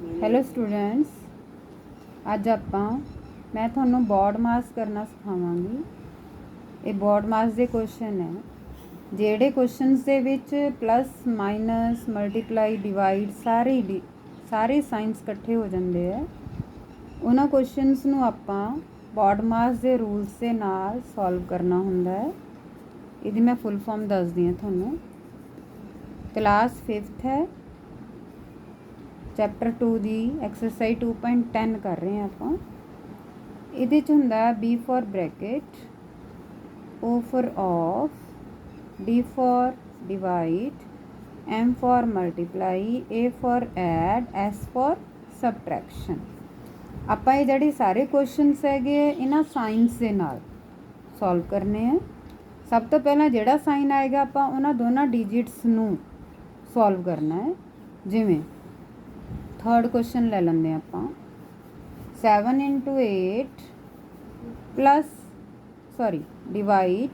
Hello students ਅੱਜ ਆਪਾਂ ਮੈਂ ਤੁਹਾਨੂੰ ਬੋਰਡ ਮਾਸ ਕਰਨਾ ਸਿਖਾਵਾਂਗੀ। ਇਹ ਬੋਰਡ ਮਾਸ ਦੇ ਕੁਐਸਚਨ ਹੈ। ਜਿਹੜੇ ਕੁਐਸਚਨਸ ਦੇ ਵਿੱਚ ਪਲੱਸ ਮਾਈਨਸ ਮਲਟੀਪਲਾਈ ਡਿਵਾਈਡ ਸਾਰੇ ਡਿ- ਸਾਰੇ ਸਾਈਨਸ ਇਕੱਠੇ ਹੋ ਜਾਂਦੇ ਆ। ਉਹਨਾਂ ਕੁਐਸਚਨਸ ਨੂੰ ਆਪਾਂ ਬੋਰਡ ਮਾਸ ਦੇ ਰੂਲਸ ਦੇ ਨਾਲ ਸੋਲਵ ਕਰਨਾ ਹੁੰਦਾ ਹੈ। ਇਹਦੀ ਮੈਂ ਫੁੱਲ ਫਾਰਮ ਦੱਸਦੀ ਹਾਂ ਤੁਹਾਨੂੰ। ਕਲਾਸ 5th ਹੈ। ਚੈਪਟਰ 2 ਦੀ ਐਕਸਰਸਾਈਜ਼ 2.10 ਕਰ ਰਹੇ ਹਾਂ ਆਪਾਂ। ਇਹਦੇ ਚ ਹੁੰਦਾ b for bracket o for of d for divide m for multiply a for add s for subtraction ਆਪਾਂ ਇਹ ਜਿਹੜੇ ਸਾਰੇ ਕੁਐਸਚਨਸ ਹੈਗੇ ਇਹਨਾਂ ਸਾਈਨਸ ਦੇ ਨਾਲ ਸੋਲਵ ਕਰਨੇ ਆ। ਸਭ ਤੋਂ ਪਹਿਲਾਂ ਜਿਹੜਾ ਸਾਈਨ ਆਏਗਾ, ਆਪਾਂ ਉਹਨਾਂ ਦੋਨਾਂ ਡਿਜਿਟਸ ਨੂੰ ਸੋਲਵ ਕਰਨਾ ਹੈ। ਜਿਵੇਂ ਥਰਡ ਕੁਐਸਚਨ ਲੈ ਲੈਂਦੇ ਹਾਂ ਆਪਾਂ। 7 into 8 plus sorry divide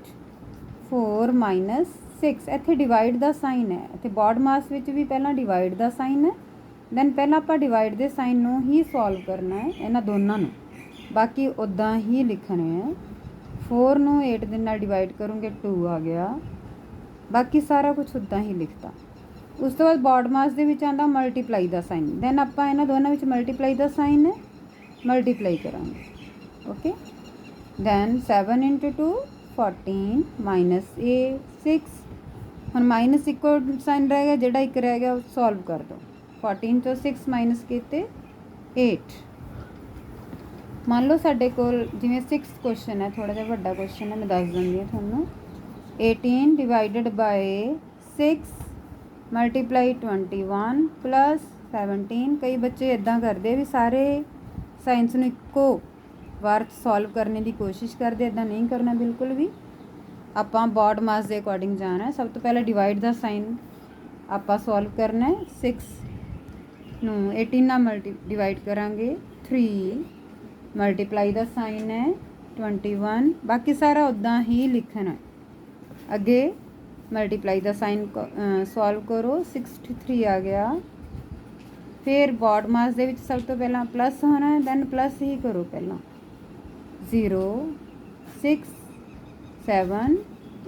4 minus 6 ਇੱਥੇ ਡਿਵਾਈਡ ਦਾ ਸਾਈਨ ਹੈ। ਇੱਥੇ ਬੋਡ ਮਾਸ ਵਿੱਚ ਵੀ ਪਹਿਲਾਂ ਡਿਵਾਈਡ ਦਾ ਸਾਈਨ ਹੈ। ਦੈਨ ਪਹਿਲਾਂ ਆਪਾਂ ਡਿਵਾਈਡ ਦੇ ਸਾਈਨ ਨੂੰ ਹੀ ਸੋਲਵ ਕਰਨਾ ਹੈ, ਇਹਨਾਂ ਦੋਨਾਂ ਨੂੰ। ਬਾਕੀ ਉਦਾਂ ਹੀ ਲਿਖਣੇ ਹੈ। 4 ਨੂੰ 8 ਦੇ ਨਾਲ ਡਿਵਾਈਡ ਕਰੂੰਗੇ 2 ਆ ਗਿਆ। ਬਾਕੀ ਸਾਰਾ ਕੁਝ ਉਦਾਂ ਹੀ ਲਿਖਤਾ। ਉਸ ਤੋਂ ਬਾਅਦ ਬੋਡ ਮਾਸ ਦੇ ਵਿੱਚ ਆਂਦਾ ਮਲਟੀਪਲਾਈ ਦਾ ਸਾਈਨ ਦੈਨ ਆਪਾਂ ਇਹਨਾਂ ਦੋਨਾਂ ਵਿੱਚ ਮਲਟੀਪਲਾਈ ਦਾ ਸਾਈਨ ਹੈ ਮਲਟੀਪਲਾਈ ਕਰਾਂਗੇ। Okay then 7 into 2 14 minus a 6 ਹੁਣ ਮਾਈਨਸ ਇੱਕੋ ਸਾਈਨ ਰਹਿ ਗਿਆ, ਜਿਹੜਾ ਇੱਕ ਰਹਿ ਗਿਆ ਉਹ ਸੋਲਵ ਕਰ ਦੋ 14 ਤੋਂ 6 ਮਾਈਨਸ ਕੀਤੇ 8 ਮੰਨ ਲਓ ਸਾਡੇ ਕੋਲ ਜਿਵੇਂ 6 ਕੁਐਸਚਨ ਹੈ ਥੋੜਾ ਜਿਹਾ ਵੱਡਾ ਕੁਐਸਚਨ ਹੈ, ਮੈਂ ਦੱਸ ਦਿੰਦੀ ਹਾਂ ਤੁਹਾਨੂੰ। 18 ਡਿਵਾਈਡਡ ਬਾਈ 6 ਮਲਟੀਪਲਾਈ 21 ਪਲੱਸ 17 ਕਈ ਬੱਚੇ ਇਦਾਂ ਕਰਦੇ ਵੀ ਸਾਰੇ ਸਾਇੰਸ ਨੂੰ ਇੱਕੋ ਵਾਰ ਸੋਲਵ ਕਰਨ ਦੀ ਕੋਸ਼ਿਸ਼ ਕਰਦੇ ਇਦਾਂ ਨਹੀਂ ਕਰਨਾ ਬਿਲਕੁਲ ਵੀ। ਆਪਾਂ ਬੋਡ ਮਾਸ ਦੇ ਅਕੋਰਡਿੰਗ ਜਾਣਾ ਸਭ ਤੋਂ ਪਹਿਲਾਂ ਡਿਵਾਈਡ ਦਾ ਸਾਈਨ ਆਪਾਂ ਸੋਲਵ ਕਰਨਾ ਹੈ। 6 ਨੂੰ 18 ਨਾਲ ਮਲਟੀ ਡਿਵਾਈਡ ਕਰਾਂਗੇ। 3 ਮਲਟੀਪਲਾਈ ਦਾ ਸਾਈਨ ਹੈ। 21 ਬਾਕੀ ਸਾਰਾ ਉਦਾਂ ਹੀ ਲਿਖਣਾ ਅੱਗੇ ਮਲਟੀਪਲਾਈ ਦਾ ਸਾਈਨ ਸੋਲਵ ਕਰੋ 63 ਆ ਗਿਆ। ਫਿਰ ਬੋਡ ਮਾਸ ਦੇ ਵਿੱਚ ਸਭ ਤੋਂ ਪਹਿਲਾਂ ਪਲੱਸ ਹੋਣਾ ਹੈ ਦੈਨ ਪਲੱਸ ਹੀ ਕਰੋ ਪਹਿਲਾਂ। 0 6 7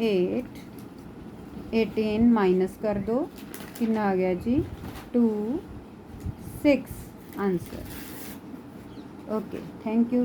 8 18 ਮਾਈਨਸ ਕਰ ਦੋ। ਕਿੰਨਾ ਆ ਗਿਆ ਜੀ? 2 6 ਆਨਸਰ ਓਕੇ ਥੈਂਕ ਯੂ